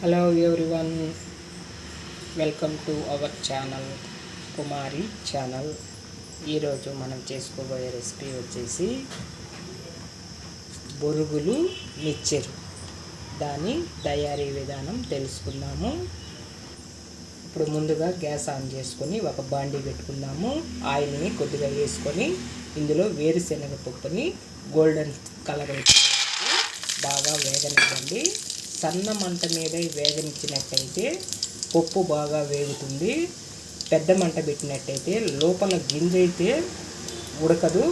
Hello everyone welcome to our channel Kumari channel ఈరోజు మనం చేసుకోబోయే రెసిపీ వచ్చేసి బొరుగులు మిక్చర్ దాని తయారీ విధానం తెలుసుకుందాము. ఇప్పుడు ముందుగా గ్యాస్ ఆన్ చేసుకొని ఒక బాండీ పెట్టుకుందాము. ఆయిల్ని కొద్దిగా వేసుకొని ఇందులో వేరుశెనగ పప్పుని గోల్డెన్ కలర్ బాగా వేగనివ్వండి. సన్న మంట మీద వేగనిచ్చినట్టయితే పప్పు బాగా వేగుతుంది. పెద్ద మంట పెట్టినట్టయితే లోపల గింజ అయితే ఉడకదు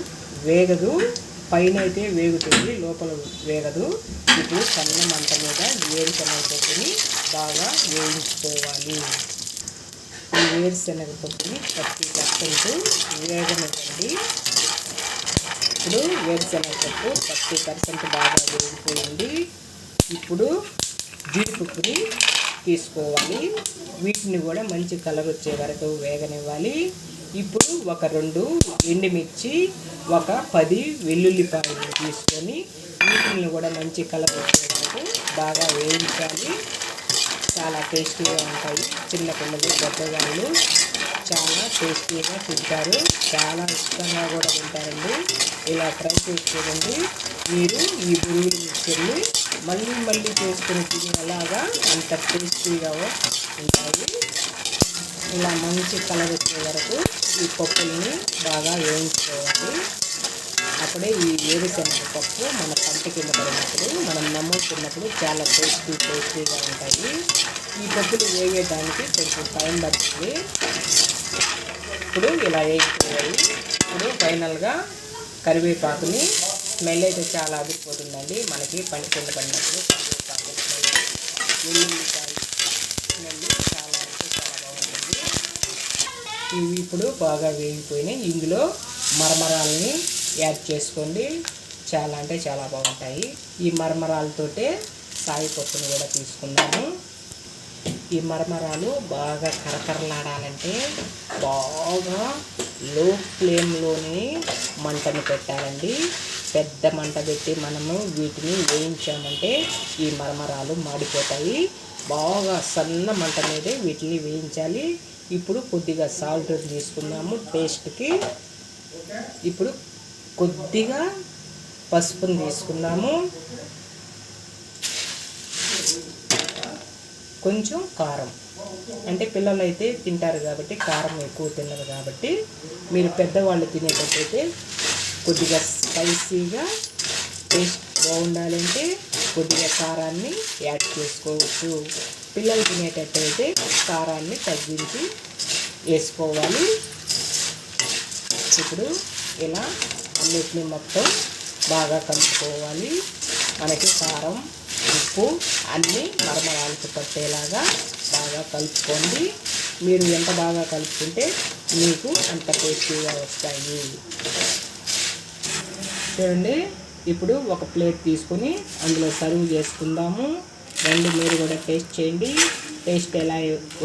వేగదు పైన అయితే వేగుతుంది లోపల వేగదు. ఇప్పుడు సన్న మంట మీద వేరుశనగ పప్పుని బాగా వేయించుకోవాలి. ఈ వేరుశనగ పప్పుని ప్రతి పర్సెంట్ వేగనివ్వండి. ఇప్పుడు వేరుశనగ పప్పు థర్టీ పర్సెంట్ బాగా వేగిపోయింది. ఇప్పుడు జీడిపప్పుని తీసుకోవాలి. వీటిని కూడా మంచి కలర్ వచ్చే వరకు వేగనివ్వాలి. ఇప్పుడు ఒక రెండు ఎండుమిర్చి ఒక పది వెల్లుల్లిపాయలు తీసుకొని వీటిని కూడా మంచి కలర్ వచ్చే వరకు బాగా వేయించాలి. చాలా టేస్టీగా ఉంటాయి. చిన్న పిల్లలు పెద్దవాళ్ళు చాలా టేస్టీగా తింటారు. చాలా ఇష్టంగా కూడా తింటారండి. ఇలా ట్రై చేసి చూడండి. మీరు ఈ బురుగులు మిక్చర్ని మళ్ళీ మళ్ళీ చేసుకుని తినేలాగా అంత టేస్టీగా ఉంటాయి. ఇలా మంచి కలర్ వచ్చే వరకు ఈ పప్పుల్ని బాగా వేయించుకోవాలి. అప్పుడే ఈ వేరుశనగ పప్పు మన పంట కింద పడినప్పుడు మనం నమ్ముకున్నప్పుడు చాలా టేస్టీ టేస్టీగా ఉంటాయి. ఈ పప్పులు వేయడానికి కొంచెం టైం పడుతుంది. ఇప్పుడు ఇలా వేయించుకోవాలి. ఇప్పుడు ఫైనల్గా కరివేపాకుని స్మెల్ అయితే చాలా అదిరిపోతుందండి. మనకి పని కింద పడినప్పుడు స్మెల్ చాలా అంటే చాలా బాగుంటుంది ఇవి ఇప్పుడు బాగా వేగిపోయినాయి. ఇందులో మరమరాలని యాడ్ చేసుకోండి. చాలా అంటే చాలా బాగుంటాయి. ఈ మరమరాలతోటే సాయి పప్పును కూడా తీసుకున్నాను. ఈ మరమరాలు బాగా కరకరలాడాలంటే బాగా లో ఫ్లేమ్లోనే మంటను పెట్టాలండి. పెద్ద మంట పెట్టి మనము వీటిని వేయించామంటే ఈ మరమరాలు మాడిపోతాయి. బాగా సన్న మంట మీదే వీటిని వేయించాలి. ఇప్పుడు కొద్దిగా సాల్ట్ తీసుకున్నాము టేస్ట్కి ఇప్పుడు కొద్దిగా పసుపుని తీసుకున్నాము. కొంచెం కారం. అంటే పిల్లలు అయితే తింటారు కాబట్టి కారం ఎక్కువ తినరు కాబట్టి. మీరు పెద్దవాళ్ళు తినేటట్టయితే కొద్దిగా స్పైసీగా టేస్ట్ బాగుండాలంటే కొద్దిగా కారాన్ని యాడ్ చేసుకోవచ్చు. పిల్లలు తినేటట్టయితే కారాన్ని తగ్గించి వేసుకోవాలి. ఇప్పుడు ఇలా అన్నిటిని మొత్తం బాగా కలుపుకోవాలి. మనకి కారం ఉప్పు అన్నీ మరమరాలకు పట్టేలాగా బాగా కలుపుకోండి. మీరు ఎంత బాగా కలుపుకుంటే మీకు అంత టేస్టీగా వస్తాయి. చూడండి. ఇప్పుడు ఒక ప్లేట్ తీసుకొని అందులో సర్వ్ చేసుకుందాము. రెండు మీరు కూడా టేస్ట్ చేయండి. టేస్ట్ ఎలా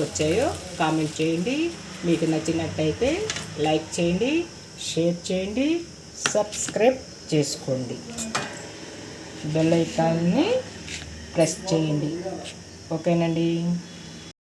వచ్చాయో కామెంట్ చేయండి. మీకు నచ్చినట్టయితే లైక్ చేయండి షేర్ చేయండి సబ్స్క్రైబ్ చేసుకోండి. బెల్ ఐకాన్ని ప్రెస్ చేయండి. ఓకేనండి.